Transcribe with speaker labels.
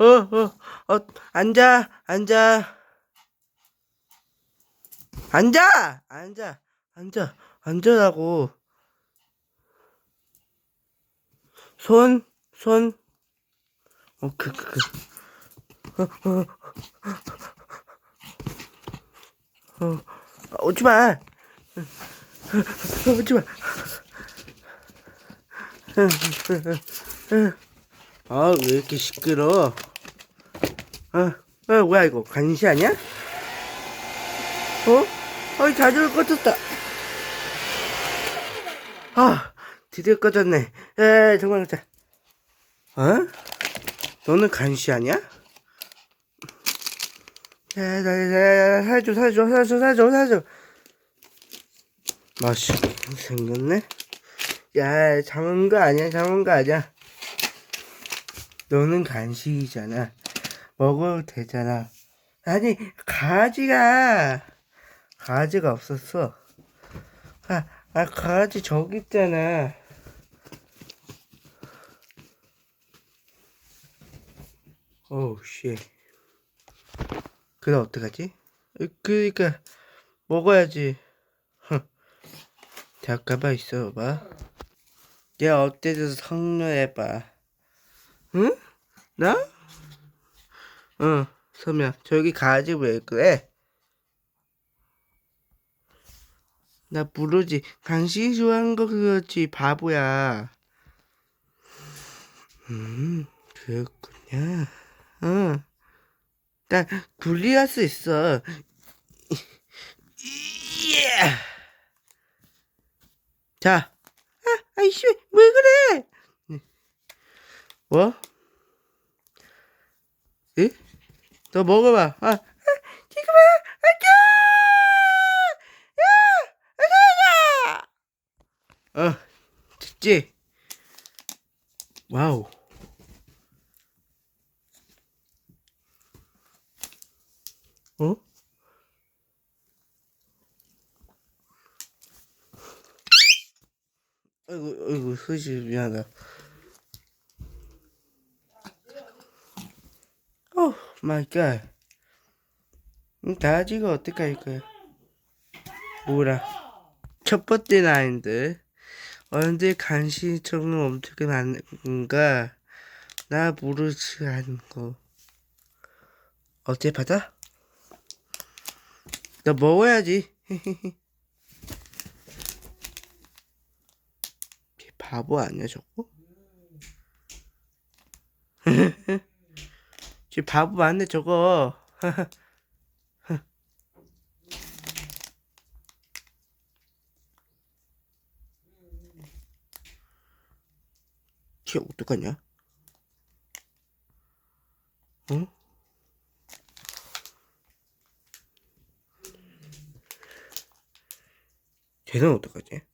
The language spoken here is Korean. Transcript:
Speaker 1: 어, 어, 어, 앉아, 앉아. 앉아! 앉아, 앉아, 앉으라고. 손, 손. 어, 그, 그, 그. 어, 어. 어, 오지 마. 오지 마. 아, 왜 이렇게 시끄러? 어, 어, 뭐야, 이거, 간시 아니야? 어? 어이, 자주를 꺼졌다. 아, 드디어 꺼졌네. 에, 정말, 자. 어? 너는 간시 아니야? 야, 야, 야, 야, 사줘, 사줘, 사줘, 사줘, 사줘. 맛있게 생겼네? 야, 잡은 거 아니야, 잡은 거 아니야. 너는 간식이잖아. 먹어도 되잖아. 아니, 가지가, 가지가 없었어. 아, 아, 가지 저기 있잖아. 오우, 씨. 그럼 어떡하지? 으, 그니까, 먹어야지. 흥. 잠깐만 있어봐. 얘 어때서 성녀해봐. 응? 나? 응, 서미야. 저기 가지 왜 그래? 나 모르지. 간식 좋아하는 거 그렇지, 바보야. 음, 그렇구냐. 응. 나 굴리할 수 있어. 예. 자. 아, 아이씨, 왜 그래? 뭐? 에? 너 먹어봐. 아, 아 지금아, 아껴! 야! 아자! 어, 됐지? 와우. 어? 아이고, 아이고, 소시 미안하다. 오 마이 갓. 음, 다지가 어떡할 거야? 뭐라? 첫 번째 나인데 언제 간식처럼 어떻게 만든가? 나 모르지 거. 어째 받아? 너 먹어야지. 걔 바보 아니야 저거? 쟤 바보 맞네 저거. 쟤 어떡하냐? 응? 쟤는 어떡하지?